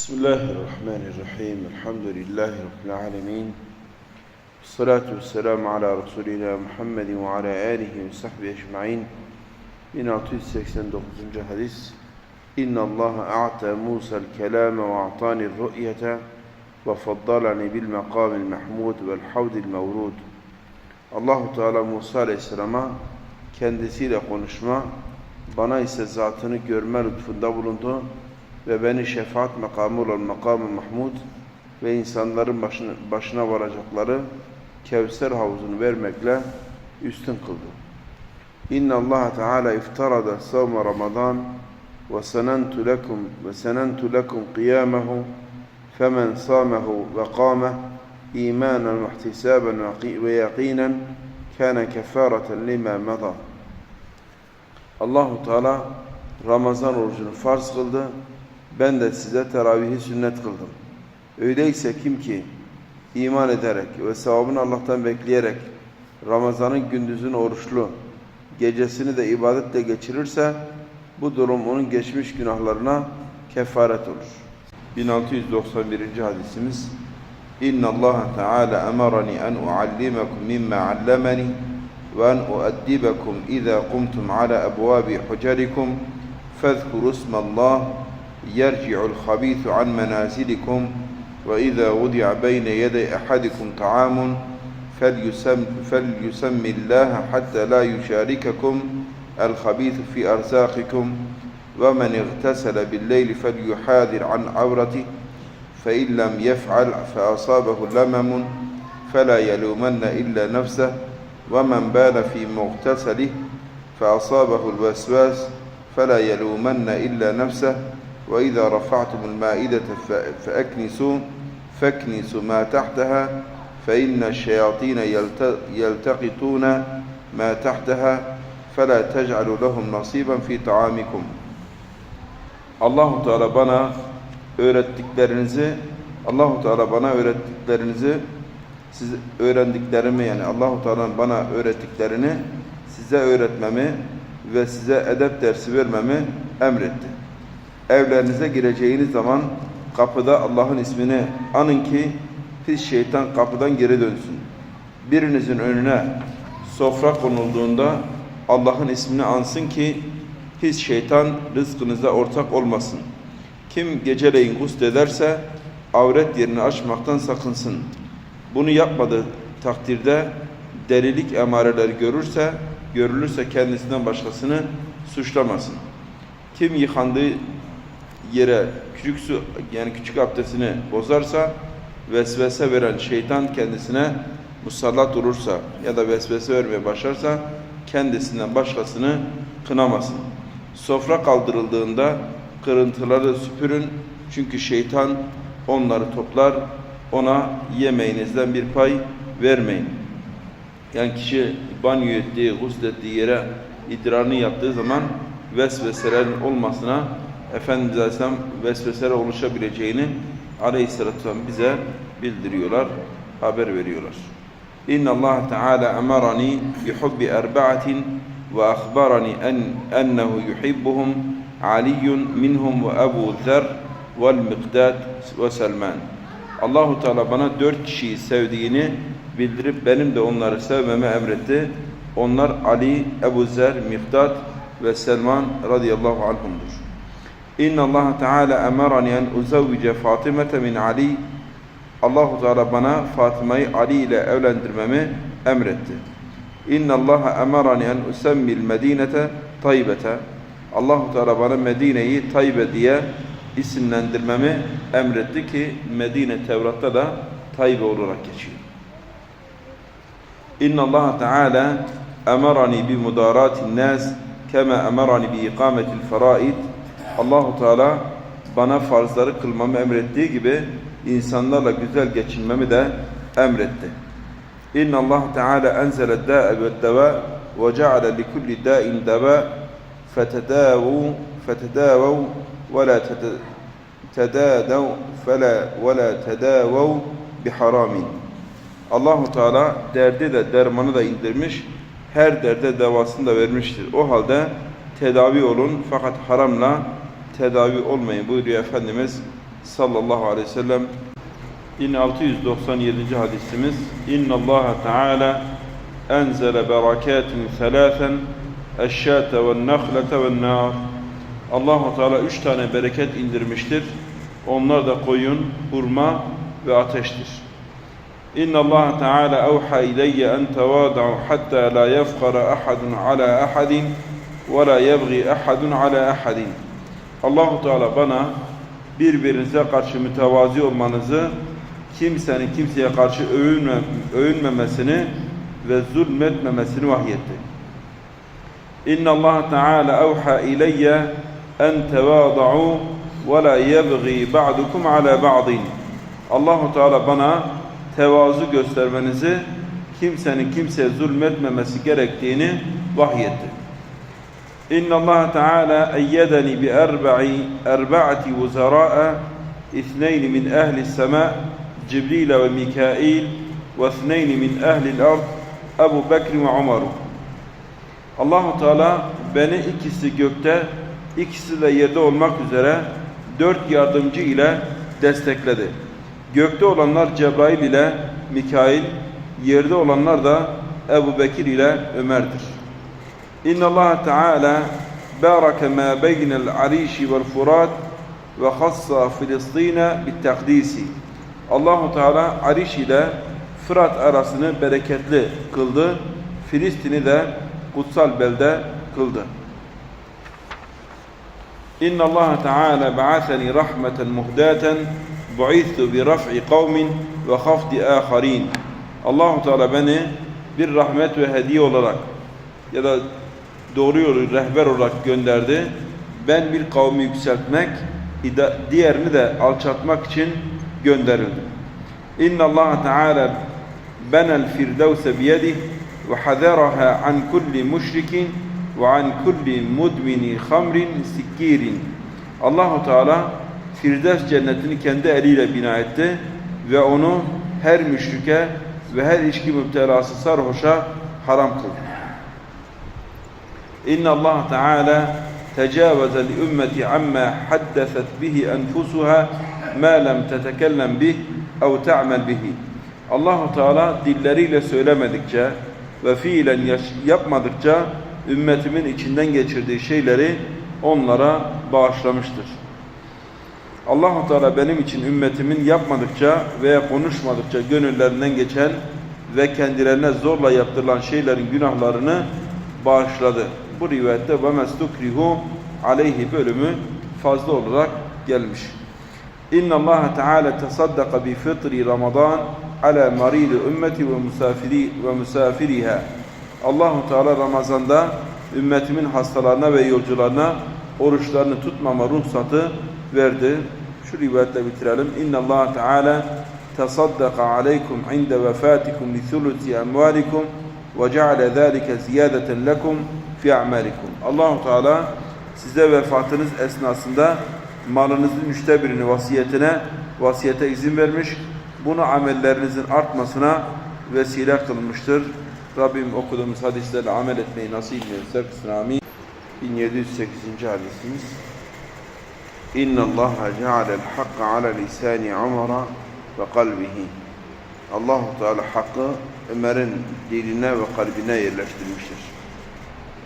Bismillahirrahmanirrahim. Elhamdülillahi Rabbil alemin. Salatu vesselamu ala Resulina Muhammedin ve ala alihi ve sahbihi ecma'in. 1689. hadis. İnna Allah a'ta Musa'l kelame ve a'tani ru'yete ve faddalani bil makamil mahmud vel havdil mevrud. Allahu Teala Musa Aleyhisselam'a kendisiyle konuşma, bana ise zatını görme lütfunda bulundu ve beni şefaat makamı olan makamı Mahmud ve insanların başına, başına varacakları Kevser havuzunu vermekle üstün kıldı. İnna Allah Teala iftarada savma Ramazan ve senentu lekum ve senentu lekum kıyamehu femen samehu ve kâmeh imanen ve ihtisaben ve yakinen kâne kefâreten lima meda. Allahu Teala Ramazan orucunu farz kıldı ben de size teravihi sünnet kıldım. Öyleyse kim ki iman ederek ve sevabını Allah'tan bekleyerek Ramazan'ın gündüzünü oruçlu, gecesini de ibadetle geçirirse bu durum onun geçmiş günahlarına kefaret olur. 1691. hadisimiz İnna Allah Teala emarani en uallimakum mimma allamani ve en uaddibakum iza kumtum ala abwabi hucarikum fezkuru ismallah يرجع الخبيث عن منازلكم وإذا وضع بين يدي أحدكم طعام فليسم, فليسم الله حتى لا يشارككم الخبيث في أرزاقكم. ومن اغتسل بالليل فليحاذر عن عورته فإن لم يفعل فأصابه لمم فلا يلومن إلا نفسه. ومن بال في مغتسله فأصابه الوسواس فلا يلومن إلا نفسه. وإذا رفعتم المائدة فأكنسوا فاكنسوا ما تحتها فإن الشياطين يلتقطون ما تحتها فلا تجعلوا لهم نصيبا في طعامكم الله تعالى بنا öğrettiklerinizi Allahu Teala bana öğrettiklerinizi siz öğrendiklerimi yani Allahu Teala'nın bana öğrettiklerini size öğretmemi ve size edep dersi vermemi emretti. Evlerinize gireceğiniz zaman kapıda Allah'ın ismini anın ki pis şeytan kapıdan geri dönsün. Birinizin önüne sofra konulduğunda Allah'ın ismini ansın ki pis şeytan rızkınıza ortak olmasın. Kim geceleyin gusl ederse avret yerini açmaktan sakınsın. Bunu yapmadığı takdirde delilik emareleri görürse, görülürse kendisinden başkasını suçlamasın. Kim yıkandığı yere küçük su yani küçük abdestini bozarsa vesvese veren şeytan kendisine musallat olursa ya da vesvese vermeye başlarsa kendisinden başkasını kınamasın. Sofra kaldırıldığında kırıntıları süpürün çünkü şeytan onları toplar ona yemeğinizden bir pay vermeyin. Yani kişi banyo ettiği, guslettiği yere idrarını yaptığı zaman vesveselerin olmasına Efendimiz Aleyhisselam vesveseler oluşabileceğini Aleyhisselatü Vesselam bize bildiriyorlar, haber veriyorlar. Hubbi erba'atin ve akhbarani en ennehu yuhibbuhum Ali minhum ve Ebu Zer vel Mikdad ve Selman. Allahu Teala bana dört kişiyi sevdiğini bildirip benim de onları sevmemi emretti. Onlar Ali, Ebu Zer, Mikdad ve Selman radıyallahu anhumdur. İnna Allah Teala emarani en uzavvice Fatimete min Ali. Allahu Teala bana Fatıma'yı Ali ile evlendirmemi emretti. İnna Allah emarani en usemmil medinete taybete. Allahu Teala bana Medine'yi Taybe diye isimlendirmemi emretti ki Medine Tevrat'ta da Taybe olarak geçiyor. İnna Allah Teala emarani bi mudaratin nas kema emarani bi ikametil faraid. Allahu Teala bana farzları kılmamı emrettiği gibi insanlarla güzel geçinmemi de emretti. İnna Allah Teala enzele dâ'e ve devâ ve ceale li kulli dâ'in devâ fetedâvu fetedâvav ve la tedâdev fela ve la tedâvav biharamin. Allahu Teala derdi de dermanı da indirmiş, her derde devasını da vermiştir. O halde tedavi olun fakat haramla tedavi olmayın buyuruyor Efendimiz sallallahu aleyhi ve sellem 1697. hadisimiz İnna Allah Teala enzele berekatun thalathan eşşate ve nahlete ve nar Allahu Teala üç tane bereket indirmiştir. Onlar da koyun, hurma ve ateştir. İnna Allah Teala evha ileyye en tevada'u hatta la yefkara ahadun ala ahadin ve la yebgi ahadun ala ahadin. Allahu Teala bana birbirinize karşı mütevazi olmanızı, kimsenin kimseye karşı övünme, övünmemesini ve zulmetmemesini vahyetti. İnna Allah Teala evha ileyye en tevada'u ve la yebgi ba'dukum ala ba'din. Allahu Teala bana tevazu göstermenizi, kimsenin kimseye zulmetmemesi gerektiğini vahyetti. İnna Allah Teala eyyedeni bi erba'i erba'ati vuzara'a اثنين من أهل السماء جبريل وميكائيل واثنين من أهل الأرض Ebu Bekir ve Ömer. Allahu Teala beni ikisi gökte, ikisi de yerde olmak üzere dört yardımcı ile destekledi. Gökte olanlar Cebrail ile Mikail, yerde olanlar da Ebu Bekir ile Ömer'dir. İnna Allah Teala baraka ma beynel arishi vel furat ve hassa Filistin'e bit takdisi. Allahu Teala Ariş ile Fırat arasını bereketli kıldı. Filistin'i de kutsal belde kıldı. İnna Allah Teala ba'athani rahmeten muhdaten bu'ithu bi raf'i kavmin ve hafdi aharin. Allahu Teala beni bir rahmet ve hediye olarak ya da doğru yolu rehber olarak gönderdi. Ben bir kavmi yükseltmek, diğerini de alçaltmak için gönderildim. İnna Allah Teala benel firdevse biyedih ve haderaha an kulli müşrikin ve an kulli mudmini hamrin sikkirin. Allahu Teala Firdevs cennetini kendi eliyle bina etti ve onu her müşrike ve her içki müptelası sarhoşa haram kıldı. İnna Allah Teala تجاوز لأمة عما حدثت به أنفسها ما لم تتكلم به أو تعمل به Allahu Teala dilleriyle söylemedikçe ve fiilen yapmadıkça ümmetimin içinden geçirdiği şeyleri onlara bağışlamıştır. Allahu Teala benim için ümmetimin yapmadıkça veya konuşmadıkça gönüllerinden geçen ve kendilerine zorla yaptırılan şeylerin günahlarını bağışladı. Bu rivayette ve mestukrihu aleyhi bölümü fazla olarak gelmiş. İnna Allah Teala tasaddaqa bi fitri Ramazan ala marid ümmeti ve musafiri ve musafiriha. Allahu Teala Ramazanda ümmetimin hastalarına ve yolcularına oruçlarını tutmama ruhsatı verdi. Şu rivayetle bitirelim. İnna Allah Teala tasaddaqa aleykum inde vefatikum bi thuluthi amwalikum ve ceale zâlike ziyadeten lekum fi a'malikum. Allahu Teala size vefatınız esnasında malınızın üçte birini vasiyetine vasiyete izin vermiş. Bunu amellerinizin artmasına vesile kılmıştır. Rabbim okuduğumuz hadislerle amel etmeyi nasip etsin. Amin. 1708. hadisimiz. İnna Allah cealel hakka ala lisani Ömer'a ve kalbihi. Allahu Teala hakkı Ömer'in diline ve kalbine yerleştirmiştir.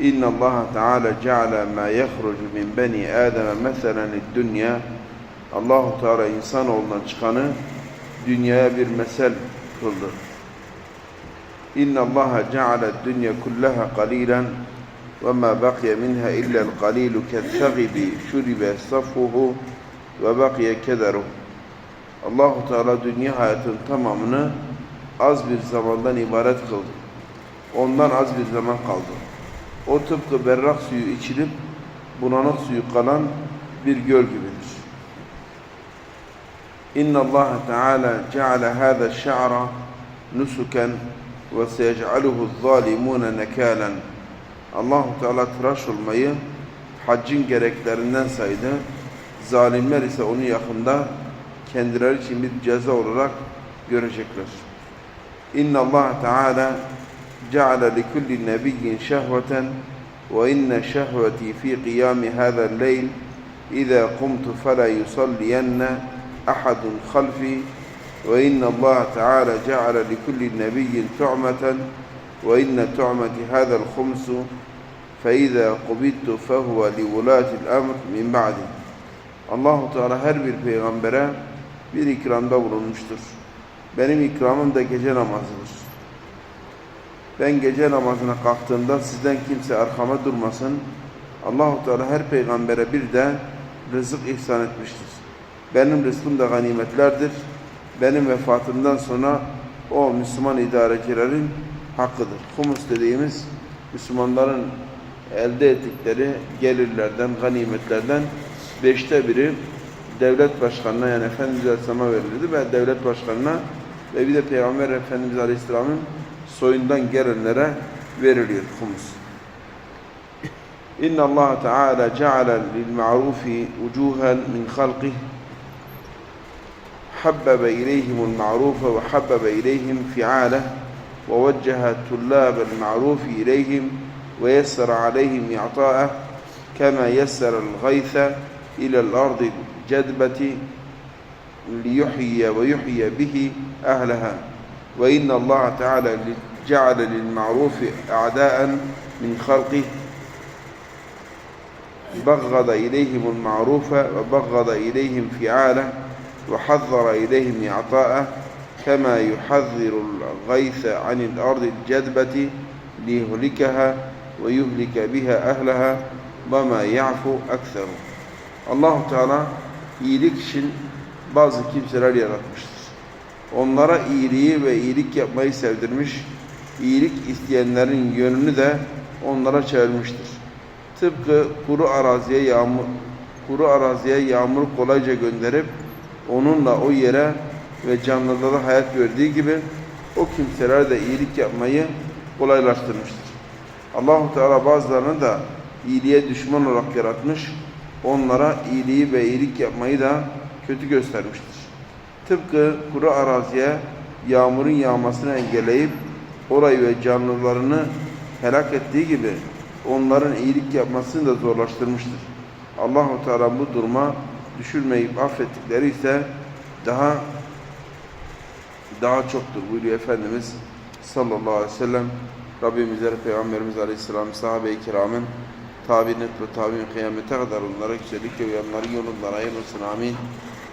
İnna Allah Teala ceale ma yahrucu min bani Adem meselen dünya. Allahu Teala insanoğlundan çıkanı dünyaya bir mesel kıldı. İnna Allah ceale dünya kullaha qalilan ve ma baqiya minha illa al-qalilu ke'th-thagibi şuribe safuhu ve baqiya kederuhu. Allahu Teala dünya hayatının tamamını az bir zamandan ibaret kıldı. Ondan az bir zaman kaldı. O tıpkı berrak suyu içilip bulanık suyu kalan bir göl gibidir. İnna Allah Teala ceale hâzâ şe'ra nusuken ve seyec'aluhu zâlimûne nekâlen. Allahu Teala tıraş olmayı haccın gereklerinden saydı. Zalimler ise onu yakında kendileri için bir ceza olarak görecekler. İnna Allah Teala جعل لكل نبي شهوة وإن شهوتي في قيام هذا الليل إذا قمت فلا يصلين أحد خلفي وإن الله تعالى جعل لكل نبي تعمة وإن تعمة هذا الخمس فإذا قبضت فهو لولاة الأمر من بعدي Allahu Teala her bir peygambere bir ikramda bulunmuştur. Benim ikramım da gece namazıdır. Ben gece namazına kalktığımda sizden kimse arkama durmasın. Allahu Teala her peygambere bir de rızık ihsan etmiştir. Benim rızkım da ganimetlerdir. Benim vefatımdan sonra o Müslüman idarecilerin hakkıdır. Humus dediğimiz Müslümanların elde ettikleri gelirlerden, ganimetlerden beşte biri devlet başkanına yani Efendimiz Aleyhisselam'a verilirdi ve devlet başkanına ve bir de Peygamber Efendimiz Aleyhisselam'ın soyundan gelenlere veriliyor humus. İnna Allah Teala ceale lil ma'rufi vucuhan min halqih حبب إليهم المعروف وحبب إليهم فعاله ووجه طلاب المعروف إليهم ويسر عليهم إعطاءه كما يسر الغيث إلى الأرض الجدبة ليحيي ويحيي به أهلها وإن الله تعالى جعل للمعروف أعداء من خلقه بغض إليهم المعروف وبغض إليهم فعاله وحذر إليهم إعطاءه كما يحذر الغيث عن الأرض الجدبة ليهلكها ويهلك بها أهلها وما يعفو أكثر Allahu Teala iyilik için bazı kimseler yaratmıştır. Onlara iyiliği ve iyilik yapmayı sevdirmiş, iyilik isteyenlerin yönünü de onlara çevirmiştir. Tıpkı kuru araziye yağmur kuru araziye yağmur kolayca gönderip onunla o yere ve canlılara hayat verdiği gibi o kimseler de iyilik yapmayı kolaylaştırmıştır. Allahu Teala bazılarını da iyiliğe düşman olarak yaratmış, onlara iyiliği ve iyilik yapmayı da kötü göstermiştir. Tıpkı kuru araziye yağmurun yağmasını engelleyip orayı ve canlılarını helak ettiği gibi onların iyilik yapmasını da zorlaştırmıştır. Allahu Teala bu duruma düşürmeyip affettikleri ise daha daha çoktur buyuruyor Efendimiz sallallahu aleyhi ve sellem. Rabbimize, Peygamberimiz aleyhisselam, sahabe-i kiramın tabi'in ve tabi'in kıyamete kadar onlara güzellik ve uyanların yolundan ayırmasın. Amin.